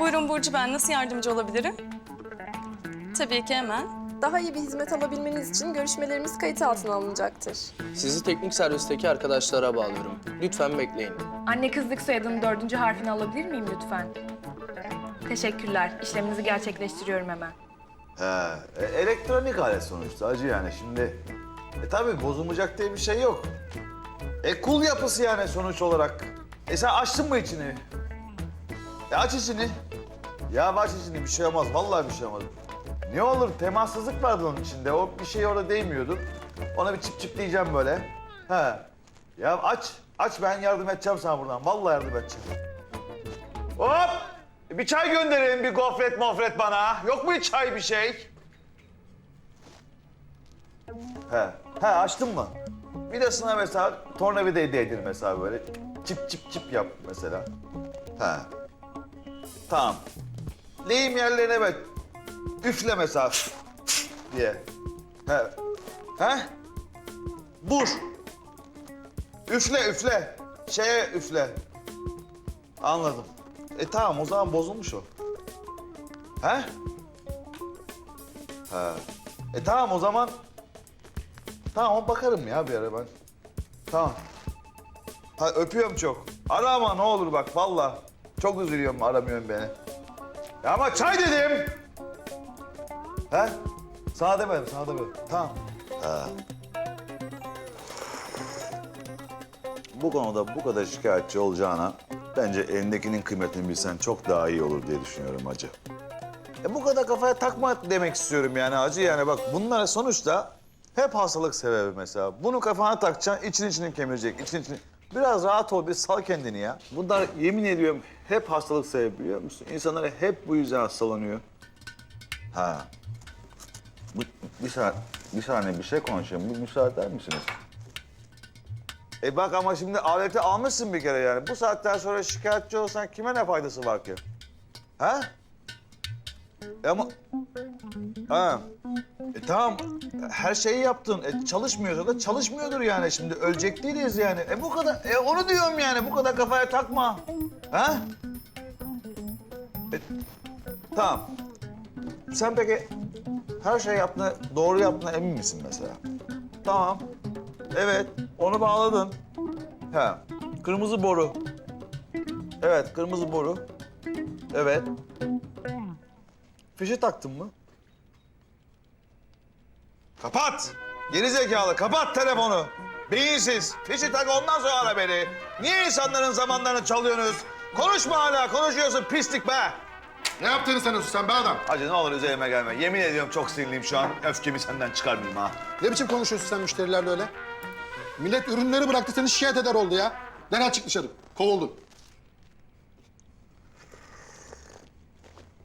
Buyurun Burcu ben nasıl yardımcı olabilirim? Tabii ki hemen. Daha iyi bir hizmet alabilmeniz için görüşmelerimiz kayıt altına alınacaktır. Sizi teknik servisteki arkadaşlara bağlıyorum. Lütfen bekleyin. Anne kızlık soyadının dördüncü harfini alabilir miyim lütfen? Teşekkürler. İşleminizi gerçekleştiriyorum hemen. He, e, elektronik alet sonuçta acı yani şimdi. E tabii bozulmayacak diye bir şey yok. E kul yapısı yani sonuç olarak. E sen açtın mı içini? E aç içini. Ya aç içini bir şey olmaz vallahi bir şey olmaz. Ne olur temassızlık vardı onun içinde. O bir şey orada değmiyordu. Ona bir çip çip diyeceğim böyle. He. Ya aç. Aç ben yardım edeceğim sana buradan. Vallahi yardım edeceğim. Hop! Bir çay gönderin, bir gofret mofret bana. Yok mu hiç çay bir şey? He, he açtın mı? Vidasına mesela tornavidayı değdir mesela böyle. Çip çip çip yap mesela. He. Tamam. Lehim yerlerine bak. Üfle mesela diye. He. He? Vur. Üfle üfle. Şeye üfle. Anladım. E tamam o zaman bozulmuş o. He? He. E tamam o zaman... Tamam bakarım ya bir ara ben. Tamam. Ha, öpüyorum çok. Ara ama ne olur bak valla. Çok üzülüyorum aramıyorsun beni. Ya ama çay dedim. He? Sana demedim, sana demedim. Tamam. Ha. Bu konuda bu kadar şikayetçi olacağına bence elindekinin kıymetini bilsen çok daha iyi olur diye düşünüyorum hacı. E bu kadar kafaya takma demek istiyorum yani hacı yani bak bunlar sonuçta hep hastalık sebebi mesela. Bunu kafana takacaksın için içini kemirecek için içini. Biraz rahat ol bir sal kendini ya. Bunlar yemin ediyorum hep hastalık sebebi biliyor musun? İnsanlar hep bu yüzden hastalanıyor. Ha. Bu, bir, saniye, bir saniye bir şey konuşayım. Bir müsaade eder misiniz? E bak ama şimdi aleti almışsın bir kere yani. Bu saatten sonra şikayetçi olsan kime ne faydası var ki? Ha? E ama... Ha. E tamam. Her şeyi yaptın. E çalışmıyorsa da çalışmıyordur yani. Şimdi ölecek değiliz yani. E bu kadar... E onu diyorum yani. Bu kadar kafaya takma. Ha? E, tamam. Sen peki her şey yaptığına, doğru yaptığına emin misin mesela? Tamam. Evet, onu bağladın. Ha, kırmızı boru. Evet, kırmızı boru. Evet. Fişi taktın mı? Kapat! Geri zekalı, kapat telefonu. Beyinsiz. Fişi tak ondan sonra ara beni. Niye insanların zamanlarını çalıyorsunuz? Konuşma hala, konuşuyorsun pislik be. Ne yaptığını sanıyorsun sen be adam? Hacı ne olur üzerime gelme. Yemin ediyorum çok sinirliyim şu an. Öfkemi senden çıkarmayayım ha. Ne biçim konuşuyorsun sen müşterilerle öyle? Millet ürünleri bıraktı seni şikayet eder oldu ya. Derhal çık dışarı. Kovuldun.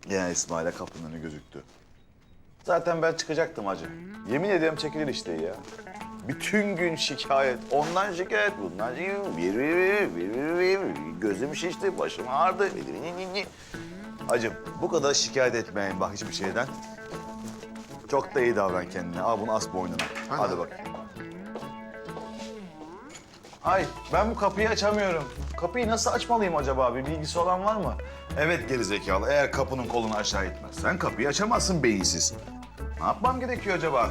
Yine İsmail'e kapının önü gözüktü. Zaten ben çıkacaktım hacı. Yemin ediyorum çekilir işte ya. Bütün gün şikayet. Ondan şikayet, bundan şikayet. Bir, bir, bir, bir, bir, bir. Gözüm şişti, başım ağrıdı. Hacım bu kadar şikayet etmeyin bak hiçbir şeyden. Çok da iyi davran kendine. Al bunu as boynuna. Hadi bak. Ay ben bu kapıyı açamıyorum. Kapıyı nasıl açmalıyım acaba? Bir bilgisi olan var mı? Evet gerizekalı. Eğer kapının kolunu aşağı itmezsen kapıyı açamazsın beyinsiz. Ne yapmam gerekiyor acaba?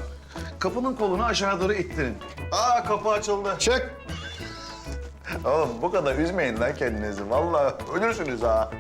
Kapının kolunu aşağı doğru ittirin. Aa kapı açıldı. Çek. Oğlum bu kadar üzmeyin lan kendinizi. Vallahi ölürsünüz ha.